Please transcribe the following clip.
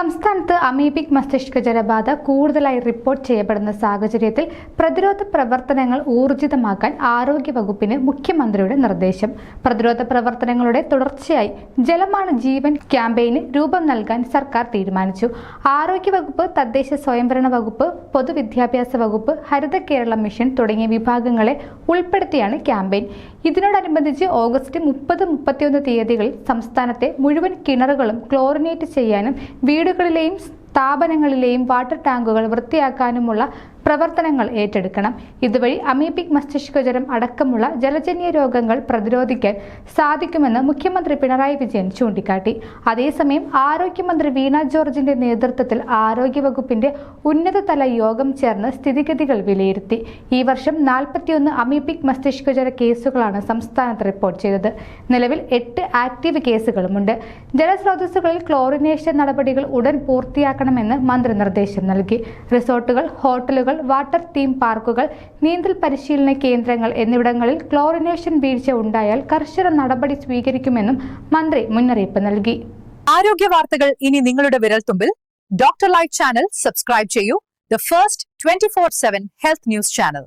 സംസ്ഥാനത്ത് അമീബിക് മസ്തിഷ്ക ജലബാധ കൂടുതലായി റിപ്പോർട്ട് ചെയ്യപ്പെടുന്ന സാഹചര്യത്തിൽ പ്രതിരോധ പ്രവർത്തനങ്ങൾ ഊർജിതമാക്കാൻ ആരോഗ്യവകുപ്പിന് മുഖ്യമന്ത്രിയുടെ നിർദ്ദേശം. പ്രതിരോധ പ്രവർത്തനങ്ങളുടെ തുടർച്ചയായി ജലമാണ് ജീവൻ ക്യാമ്പയിന് രൂപം നൽകാൻ സർക്കാർ തീരുമാനിച്ചു. ആരോഗ്യവകുപ്പ് തദ്ദേശ സ്വയംഭരണ വകുപ്പ് പൊതുവിദ്യാഭ്യാസ വകുപ്പ് ഹരിത കേരള മിഷൻ തുടങ്ങിയ വിഭാഗങ്ങളെ ഉൾപ്പെടുത്തിയാണ് ക്യാമ്പയിൻ. ഇതിനോടനുബന്ധിച്ച് ഓഗസ്റ്റ് മുപ്പത് മുപ്പത്തിയൊന്ന് തീയതികളിൽ സംസ്ഥാനത്തെ മുഴുവൻ കിണറുകളും ക്ലോറിനേറ്റ് ചെയ്യാനും വീടുകളിലെയും സ്ഥാപനങ്ങളിലെയും വാട്ടർ ടാങ്കുകൾ വൃത്തിയാക്കാനുമുള്ള പ്രവർത്തനങ്ങൾ ഏറ്റെടുക്കണം. ഇതുവഴി അമീബിക് മസ്തിഷ്കജ്വരം അടക്കമുള്ള ജലജന്യ രോഗങ്ങൾ പ്രതിരോധിക്കാൻ സാധിക്കുമെന്ന് മുഖ്യമന്ത്രി പിണറായി വിജയൻ ചൂണ്ടിക്കാട്ടി. അതേസമയം ആരോഗ്യമന്ത്രി വീണ ജോർജിന്റെ നേതൃത്വത്തിൽ ആരോഗ്യവകുപ്പിന്റെ ഉന്നതതല യോഗം ചേർന്ന് സ്ഥിതിഗതികൾ വിലയിരുത്തി. ഈ വർഷം നാൽപ്പത്തിയൊന്ന് അമീബിക് മസ്തിഷ്കജ്വര കേസുകളാണ് സംസ്ഥാനത്ത് റിപ്പോർട്ട് ചെയ്തത്. നിലവിൽ എട്ട് ആക്റ്റീവ് കേസുകളുമുണ്ട്. ജലസ്രോതസ്സുകളിൽ ക്ലോറിനേഷൻ നടപടികൾ ഉടൻ പൂർത്തിയാക്കണമെന്ന് മന്ത്രി നിർദ്ദേശം നൽകി. റിസോർട്ടുകൾ ഹോട്ടലുകൾ വാട്ടർ തീം പാർക്കുകൾ നീന്തൽ പരിശീലന കേന്ദ്രങ്ങൾ എന്നിവിടങ്ങളിൽ ക്ലോറിനേഷൻ വീഴ്ച ഉണ്ടായാൽ കർശന നടപടി സ്വീകരിക്കുമെന്നും മന്ത്രി മുന്നറിയിപ്പ് നൽകി. ആരോഗ്യ വാർത്തകൾ ഇനി നിങ്ങളുടെ വിരൽത്തുമ്പിൽ. ഡോക്ടർ ലൈറ്റ് ചാനൽ സബ്സ്ക്രൈബ് ചെയ്യൂ. The first twenty four seven health news channel